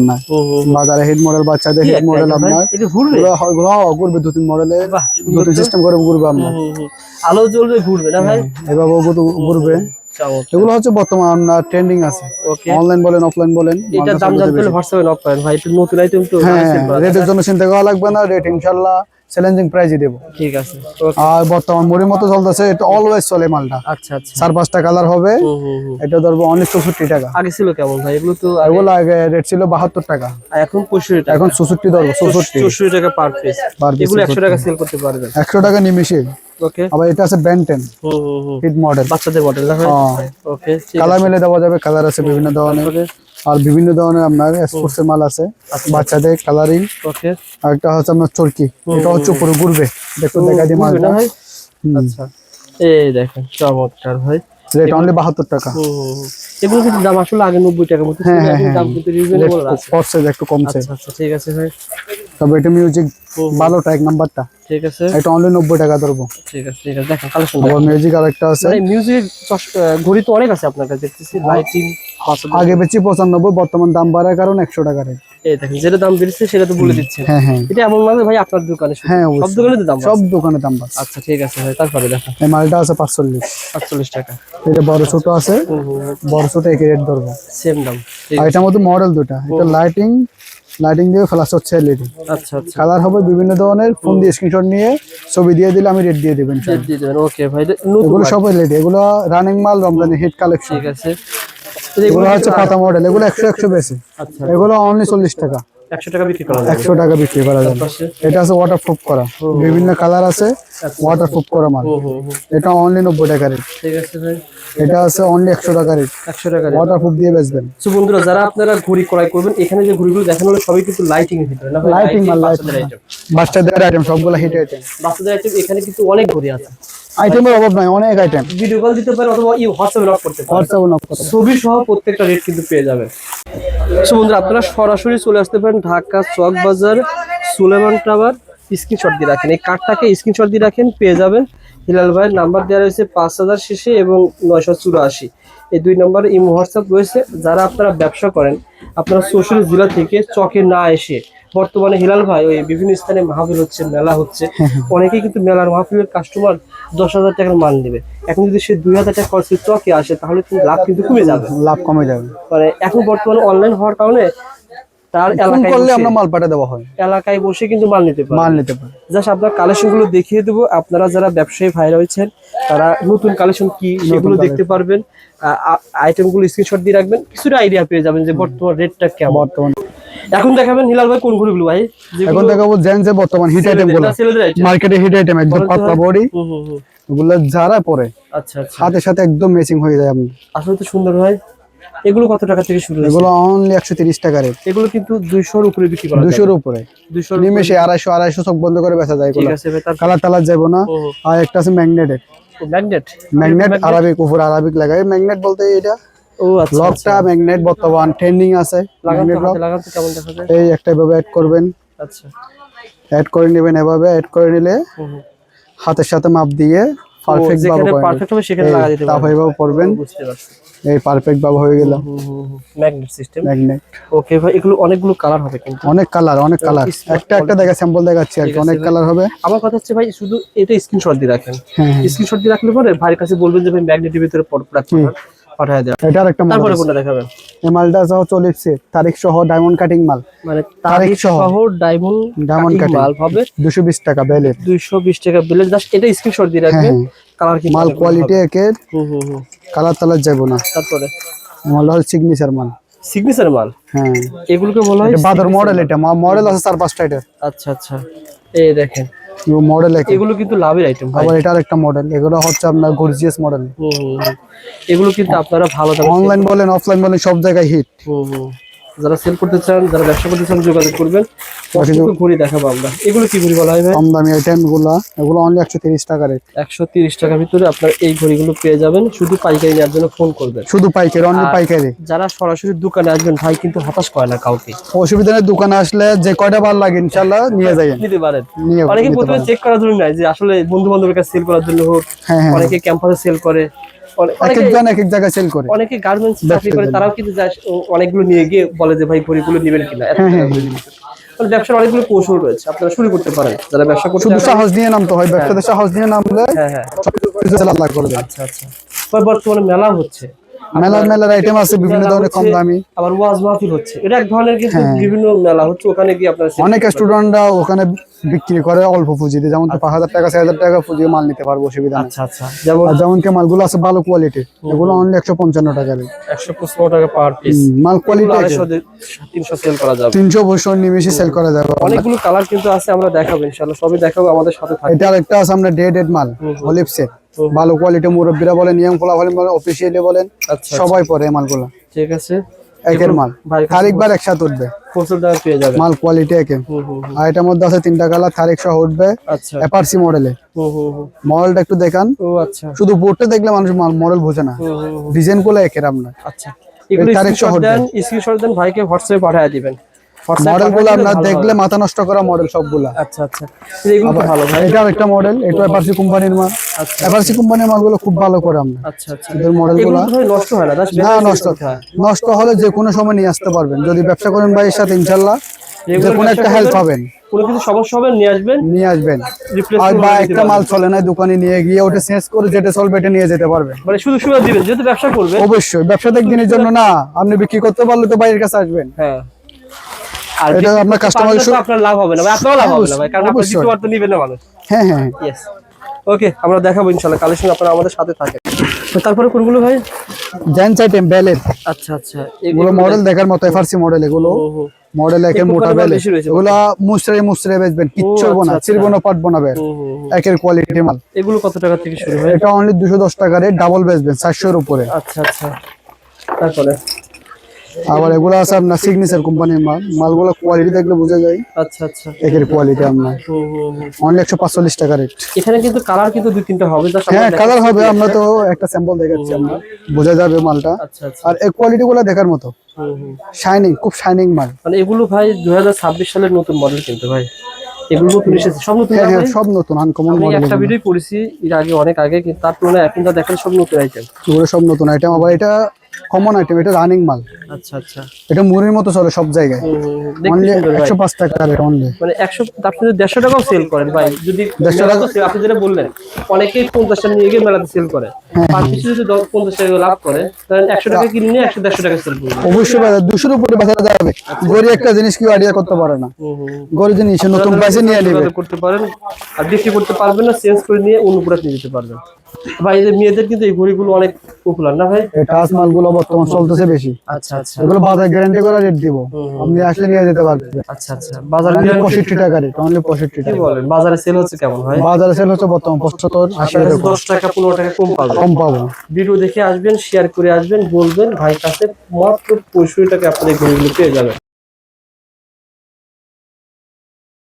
না। বাজারে hit model বাচ্চাদের হেড মডেল আপনার? ঘুরবে? হয়- হয়, ঘুরবে দু তিন মডেলে দু তিন সিস্টেম করে ঘুরবে আপনার। আলো জ্বলবে ঘুরবে না ভাই? এভাবে ঘুরবে। এগুলো হচ্ছে বর্তমান আপনার ট্রেন্ডিং আছে। অনলাইন বলেন অফলাইন বলেন এটা দাম জানতে হলে হোয়াটসঅ্যাপে নক করেন ভাই একটু নতুন আইটেম তো হ্যাঁ। রেটের জন্য চিন্তা করা লাগবে না রেট ইনশাল্লাহ চ্যালেঞ্জিং প্রাইজই দেবো। ঠিক আছে আর বর্তমান মুড়ির মতো চলতেছে এটা অলওয়েজ চলে মালটা। আচ্ছা আচ্ছা। চার পাঁচটা কালার হবে। এটা ধরবো অনেক চৌষট্টি টাকা। আগে ছিল কেমন ভাই? এগুলো তো এগুলো আগে রেট ছিল বাহাত্তর টাকা। এখন পঁয়ষট্টি টাকা। এখন চৌষট্টি ধরবো চৌষট্টি। চৌষট্টি টাকা পার পিস এগুলো একশো টাকা সেল করতে পারবেন। একশো টাকা নিমিশে ওকে। আবার এটা আছে ব্যান্টেন হিট মডেল বাচ্চাদের ওকে কালার মিলে দেওয়া যাবে কালার আছে বিভিন্ন ধরনের। আর বিভিন্ন ধরনের আপনার স্পোর্টস এর মাল আছে। বাচ্চাদের কালারিং ওকে। আর একটা হচ্ছে আপনার চরকি। এটা হচ্ছে পুরো ঘুরবে। দেখো দেখা দিই ভাই? আচ্ছা। এই দেখেন চমৎকার ভাই। রেট অনলি বাহাত্তর টাকা। হুম, হুম, হুম। এগুলো কিন্তু দাম আসলে আগে নব্বই টাকার মতো ছিল হ্যাঁ, হ্যাঁ, এখন হ্যাঁ। দাম কিন্তু রিজনেবল আছে। পড়ছে একটু কমছে আচ্ছা আচ্ছা ঠিক আছে ভাই। তবে এটা মিউজিক হুম, হুম। ভালোটা এক নাম্বারটা ঠিক আছে। এটা অনলি নব্বই টাকা ধরবো। ঠিক আছে ঠিক আছে দেখেন কালেকশন আবার মিউজিক আছে। মানে মিউজিক ঘড়ি তো অনেক আছে আপনার কাছে দেখতেছি লাইটিং আগে বেচি পঁচানব্বই বর্তমান দাম বাড়ার কারণ একশো টাকা রেট। এই দেখেন যেটা দাম বেড়েছে সেটা তো বলে দিচ্ছেন। হ্যাঁ হ্যাঁ। এটা এমন ভাই আপনার দোকানে। হ্যাঁ সব দোকানে তো দাম সব দোকানে দাম বাড়ছে। আচ্ছা ঠিক আছে ভাই তারপরে দেখেন এই মালটা আছে পাঁচচল্লিশ। আটচল্লিশ টাকা। এটা বড় ছোট আছে। বড় ছোট একই রেট ধরবো। সেম দাম আর এটার মধ্যে মডেল দুটা এটা লাইটিং লাইটিং দিয়ে ফ্লাশ হচ্ছে এলইডি আচ্ছা আচ্ছা। কালার হবে বিভিন্ন ধরনের ফোন দিয়ে স্ক্রিনশট নিয়ে ছবি দিয়ে দিলে আমি রেড দিয়ে দেবেন ডেট দিয়ে দেবেন। ওকে ভাই এগুলো সব এলইডি এগুলো রানিং মাল রমজানের হিট কালেকশন ঠিক আছে। এগুলো হচ্ছে পাতা মডেল এগুলো একশো একশো বেশি আচ্ছা। এগুলো অনলি চল্লিশ টাকা। একশো টাকা বিক্রি করা যাবে। টাকা বিক্রি করা যাবে। এটা আছে ওয়াটার প্রুফ করা বিভিন্ন কালার আছে ওয়াটার প্রুফ করা মাল। এটা অনলি নব্বই টাকা রেট ঠিক আছে ভাই। এটা আছে অনলি একশো টাকা রেট একশো টাকা rate। ওয়াটার প্রুফ দিয়ে বেচবেন। So বন্ধুরা যারা আপনারা ঘড়ি ক্রয় করবেন এখানে যে ঘড়িগুলো দেখানো হলো সবই কিন্তু লাইটিং এর ভিতরে না লাইটিং মাল লাইটিং বাচ্চাদের আইটেম সবগুলো হিট আইটেম বাচ্চাদের আইটেম এখানে কিন্তু অনেক ঘড়ি আছে। আইটেমের অভাব নাই অনেক আইটেম ভিডিও কল দিতে পারেন অথবা ই হোয়াটসঅ্যাপে লক করতে পারেন হোয়াটসঅ্যাপ নক করতে ছবি সহ প্রত্যেকটা রেট কিন্তু পেয়ে যাবেন। সো বন্ধুরা আপনারা সরাসরি চলে আসতে পারেন ঢাকা চক বাজার সুলেমান টাওয়ার স্ক্রিনশট দিয়ে রাখেন। এই কার্ডটাকে স্ক্রিনশট দিয়ে রাখেন পেয়ে যাবেন। হিলাল ভাইয়ের নাম্বার দেওয়া রয়েছে পাঁচ হাজার শেষে এবং নয়শো চুরাশি। এই দুই নম্বর ইমো হোয়াটসঅ্যাপ রয়েছে। যারা আপনারা ব্যবসা করেন আপনারা চৌষট্টি জেলা থেকে চকে না এসে বর্তমানে হিলাল ভাই ওই বিভিন্ন স্থানে মাহফিল হচ্ছে মেলা হচ্ছে। অনেকেই কিন্তু মেলার মাহফিলের কাস্টমার দশ হাজার টাকার মাল নেবে। এখন যদি সে দুই হাজার টাকা খরচে চকে আসে তাহলে কিন্তু লাভ কিন্তু কমে যাবে। লাভ কমে যাবে। মানে এখন বর্তমানে অনলাইন হওয়ার কারণে তার এলাকায় করলে আমরা মাল পাঠিয়ে দেওয়া হয়। এলাকায় বসে কিন্তু মাল নিতে পারে মাল নিতে পারে জাস্ট আপনার কালেকশনগুলো দেখিয়ে দেবো। আপনারা যারা ব্যবসায়ী ভাই রয়েছেন তারা নতুন কালেকশন কি সেগুলো দেখতে পারবেন। আইটেমগুলো স্ক্রিনশট দিয়ে রাখবেন। কিছুটা আইডিয়া পেয়ে যাবেন যে বর্তমান রেটটা কেমন। বর্তমান এখন দেখাবেন হিলাল ভাই কোন ঘড়িগুলো ভাই? এখন দেখাবো জেন্টস এর বর্তমান হিট আইটেমগুলো। মার্কেটে হিট আইটেম একদম পাতলা বডি। ওগুলো যারা পরে আচ্ছা আচ্ছা। সাথে সাথে একদম ম্যাচিং হয়ে যায় আপনি। আসলে তো সুন্দর ভাই। এগুলো কত টাকা থেকে শুরু এগুলো অনলি একশো তিরিশ টাকা রেট এগুলো কিন্তু দুইশোর উপরে বিক্রি করা দুশোর উপরে। দুইশোর নিমেষে আড়াইশো আড়াইশো সব বন্ধ করে বেচা যায় ঠিক আছে কালার টালার যাব না। আর একটা আছে ম্যাগনেটের ম্যাগনেট ম্যাগনেট আরবিক উপর আরবিক লাগাই। ম্যাগনেট বলতে এটা লকটা ম্যাগনেট বর্তমান ট্রেন্ডিং আছে ম্যাগনেট লক এই একটা এভাবে অ্যাড করবেন। আচ্ছা। অ্যাড করে নেবেন এভাবে অ্যাড করে নিলে। হাতের সাথে মাপ দিয়ে পারফেক্ট ভাবে পারফেক্ট হবে সেখানে লাগা দিতে পারবেন। এভাবে করবেন বুঝতে পারছি। এই পারফেক্ট ভাবে হয়ে গেল। ম্যাগনেট সিস্টেম ম্যাগনেট ওকে ভাই এগুলো অনেকগুলো কালার হবে কিন্তু। অনেক কালার অনেক কালার একটা একটা দেখা স্যাম্পল দেখাচ্ছি আর অনেক কালার হবে। আমার কথা হচ্ছে ভাই শুধু এটা স্ক্রিনশট দিয়ে রাখেন। হ্যাঁ হ্যাঁ। স্ক্রিনশট দিয়ে রাখলে পরে ভাইয়ের কাছে বলবেন যে ভাই ম্যাগনেটের ভিতরে প্রোডাক্ট পাঠিয়ে দেওয়া এটার একটা মডেল তারপরে কোনটা দেখাবেন? এই মালটা সহ চলিপসে তারিখ সহ ডায়মন্ড কাটিং মাল। মানে তারিখ সহ। ডায়মন্ড। মাল হবে। দুশো বিশ টাকা বেলের দুইশো বিশ টাকা বিলের জাস্ট এটা স্ক্রিনশট দিয়ে রাখবেন। হ্যাঁ। কালার কি মাল কোয়ালিটি একের হুম হুম হুম। কালার যাব না। তারপরে? মালটা হচ্ছে সিগনেচার মাল। সিগনেচার মাল? হ্যাঁ। এগুলোকে বলা হয় বাদর মডেল এটা। মডেল আছে চার পাঁচটা এটা। আচ্ছা আচ্ছা। এই দেখেন। মডেল এগুলো কিন্তু লাভের আইটেম আবার এটার একটা মডেল এগুলো হচ্ছে আপনার গর্জিয়াস মডেল। এগুলো কিন্তু আপনারা ভালো দামে অনলাইন বলেন অফলাইন বলেন সব জায়গায় হিট। যারা সেল করতে চান যারা ব্যবসা করতে চান যোগাযোগ করবেন। ঘড়ি দেখাবো আমরা? এগুলো কি ঘড়ি বলা হয় কম দামি আইটেমগুলা এগুলো অনলি একশো তিরিশ টাকা রেট একশো তিরিশ টাকার ভিতরে আপনার এই ঘড়িগুলো পেয়ে যাবেন। শুধু পাইকারি নেওয়ার জন্য ফোন করবেন। শুধু পাইকারি অনলি পাইকারি। যারা সরাসরি দোকানে আসবেন ভাই কিন্তু হতাশ করে না কাউকে। অসুবিধা নেই দোকানে আসলে যে কয়টা বার লাগে ইনশাল্লাহ নিয়ে যাই। নিতে পারেন। নিয়ে অনেকে প্রথমে চেক করার জন্য নাই যে আসলে বন্ধু বান্ধবের কাছে সেল করার জন্য হোক হ্যাঁ হ্যাঁ। অনেকে ক্যাম্পাসে সেল করে। এক অনেকে একজন এক এক জায়গায় সেল করে। অনেকে গার্মেন্টস চাকরি করে তারাও কিন্তু যায় অনেকগুলো নিয়ে গিয়ে বলে যে ভাই ঘড়িগুলো নেবেন কিনা? হ্যাঁ, দিন। মানে ব্যবসার অনেকগুলো কৌশল রয়েছে আপনারা শুরু করতে পারেন। যারা ব্যবসা করতে শুধু সাহস নিয়ে নামতে হয় ব্যবসাতে সাহস নিয়ে নামলে হ্যাঁ হ্যাঁ। আল্লাহ আচ্ছা আচ্ছা। বর্তমানে মেলা হচ্ছে। মেলার মেলার আইটেম আছে বিভিন্ন ধরনের কম দামি আবার ওয়াজ মাহফিল হচ্ছে। এটা এক ধরনের কিন্তু হ্যাঁ। বিভিন্ন মেলা হচ্ছে ওখানে গিয়ে আপনারা অনেক স্টুডেন্টরা ওখানে বিক্রি করে অল্প পুঁজিতে যেমন তো পাঁচ হাজার টাকা ছয় হাজার টাকা পুঁজি মাল নিতে পারব অসুবিধা আচ্ছা আচ্ছা। যেমন যেমন কি মালগুলো আছে ভালো কোয়ালিটি এগুলো অনলি একশো পঞ্চান্ন টাকার একশো পঁচপন্ন টাকা পার পিস মাল কোয়ালিটি তিনশো সেল করা যাবে। তিনশো বছর নিমেষে সেল করা যাবে। অনেকগুলো কালার কিন্তু আছে আমরা দেখাবো ইনশাল্লাহ সবই দেখাবো আমাদের সাথে এটা আরেকটা আছে আমরা ডে ডেড মাল অলিপসের ভালো কোয়ালিটি মুরব্বীরা বলেন নিয়ম ফলা বলেন অফিসিয়ালি বলেন আচ্ছা সবাই পরে মালগুলো। ঠিক আছে। একের মাল। ভাই আরেকবার একসাথে উঠবে। পেয়ে যাবে। মাল কোয়ালিটি একে। আর এটার মধ্যে আছে তিনটা কালার থারেক সহ উঠবে। আচ্ছা। এপারসি মডেলে। মডেলটা একটু দেখান। আচ্ছা। শুধু বোর্ডটা দেখলে মানুষ মডেল বোঝে না। ডিজাইনগুলো একের আপনার। আচ্ছা। এগুলো স্ক্রিনশট দেন স্ক্রিনশট দেন ভাইকে হোয়াটসঅ্যাপে পাঠিয়ে দিবেন। আপনার দেখলে মাথা নষ্ট করা মডেল সবগুলা। আচ্ছা আচ্ছা। এগুলো তো ভালো ভাই। এটা একটা মডেল এটা কোম্পানির মাল কোম্পানির মালগুলো খুব ভালো করে আমরা। আচ্ছা আচ্ছা। এদের নষ্ট হয় না না নষ্ট নষ্ট হলে যে কোনো সময় নিয়ে আসতে পারবেন। যদি ব্যবসা করেন ভাইয়ের সাথে ইনশাল্লাহ যে কোনো একটা হেল্প পাবেন। কোনো কিছু সমস্যা হবে নিয়ে আসবেন। নিয়ে আসবেন। আর বা একটা মাল চলে না দোকানে নিয়ে গিয়ে ওটা চেঞ্জ করে যেটা চলবে এটা নিয়ে যেতে পারবেন। মানে শুধু সুবিধা দিবেন যেহেতু ব্যবসা করবে অবশ্যই ব্যবসাতে একদিনের জন্য না। আপনি বিক্রি করতে পারলে তো বাইরের কাছে আসবেন। হ্যাঁ। আর এটা আপনার তো সু- আপনার লাভ হবে না ভাই। আপনারও লাভ হবে না ভাই কারণ নিবেন না মানুষ। হ্যাঁ হ্যাঁ। ইয়েস ওকে আমরা দেখাবো ইনশাআল্লাহ কালেকশন আপনারা আমাদের সাথে থাকেন। তারপরে কোনগুলো ভাই? জেন্টস আইটেম বেলের আচ্ছা আচ্ছা। এগুলো মডেল দেখার মতো এফআরসি মডেল এগুলো। মডেল একের মোটা বেলে এগুলো মুসরে মুসরে বেচবেন কিচ্ছু না আচ্ছা, আচ্ছা। পাটবো না একের কোয়ালিটি মাল। এগুলো কত টাকা থেকে শুরু হয়? এটা অনলি দুশো দশ টাকা রেট ডাবল বেচবেন চারশোর উপরে। আচ্ছা আচ্ছা। তারপরে? আবার এগুলো আছে আপনার সিগনেচার কোম্পানির মাল। মালগুলো কোয়ালিটি দেখলে বোঝা যায়। আচ্ছা আচ্ছা। একের কোয়ালিটি আপনার। হুম, হুম, হুম। অনলি একশো পাঁচচল্লিশ টাকা রেট এখানে কিন্তু কালার কিন্তু দুই তিনটা হবে হ্যাঁ কালার হবে আমরা তো একটা স্যাম্পল দেখাচ্ছি আমরা। বোঝা যাবে মালটা। আচ্ছা আচ্ছা। আর এই কোয়ালিটি গুলো দেখার মতো। হুম, হুম। শাইনিং খুব শাইনিং মাল। মানে এগুলো ভাই দুই হাজার ছাব্বিশ সালের নতুন মডেল কিন্তু ভাই। এগুলো নতুন এসেছে। সব নতুন হ্যাঁ হ্যাঁ সব নতুন আনকমন আমি মডেল একটা ভিডিও করেছি এর আগে অনেক আগে কিন্তু তার তুলনায় এখন যা দেখেন সব নতুন আইটেম এগুলো সব নতুন আইটেম আবার এটা কমন আইটেম এটা রানিং মাল। আচ্ছা আচ্ছা। এটা মুড়ির মতো চলে সব জায়গায়। অনলি সুন্দর ভাই। একশো পাঁচ টাকা রেট অনলি মানে একশো আপনি যদি দেড়শো টাকাও সেল করেন ভাই যদি মেলাতে sale- আপনি যেটা বললেন অনেকেই পঞ্চাশ টাকা নিয়ে গিয়ে মেলাতে সেল করে। হ্যাঁ, পার পিছু যদি দশ- পঞ্চাশ টাকা লাভ করে তাহলে একশো টাকা কিনে নিয়ে একশো দেড়শো টাকা সেল করবে অবশ্যই বাজার দুশোর উপরে বাজারে যাবে গড়ি একটা জিনিস কেউ আইডিয়া করতে পারে না। হুম। জিনিস নতুন পাইসে নিয়ে নেবে। করতে পারেন আর বিক্রি করতে পারবেন না চেঞ্জ করে নিয়ে অন্য প্রোডাক্ট নিয়ে যেতে পারবেন। ভাই এদের মেয়েদের কিন্তু এই ঘড়িগুলো অনেক পপুলার না ভাই? এই টাচ মালগুলো বর্তমান চলতেছে বেশি। আচ্ছা আচ্ছা। এগুলো বাজার গ্যারান্টি করে রেট দিব। আপনি আসলে নিয়ে যেতে পারবেন। আচ্ছা আচ্ছা। বাজারে অনলি পঁয়ষট্টি টাকা রেট অনলি পঁয়ষট্টি কি বলেন? বাজারে সেল হচ্ছে কেমন বাজারে সেল হচ্ছে বর্তমান পঁচাত্তর আশি আপনার কাছে এরকম। দশ টাকা পনেরো টাকা কম পাবেন। কম পাবো। ভিডিও দেখে আসবেন শেয়ার করে আসবেন বলবেন ভাই কাছে মাত্র পঁয়ষট্টি টাকা আপনাদের ঘড়িগুলো পেয়ে যাবেন।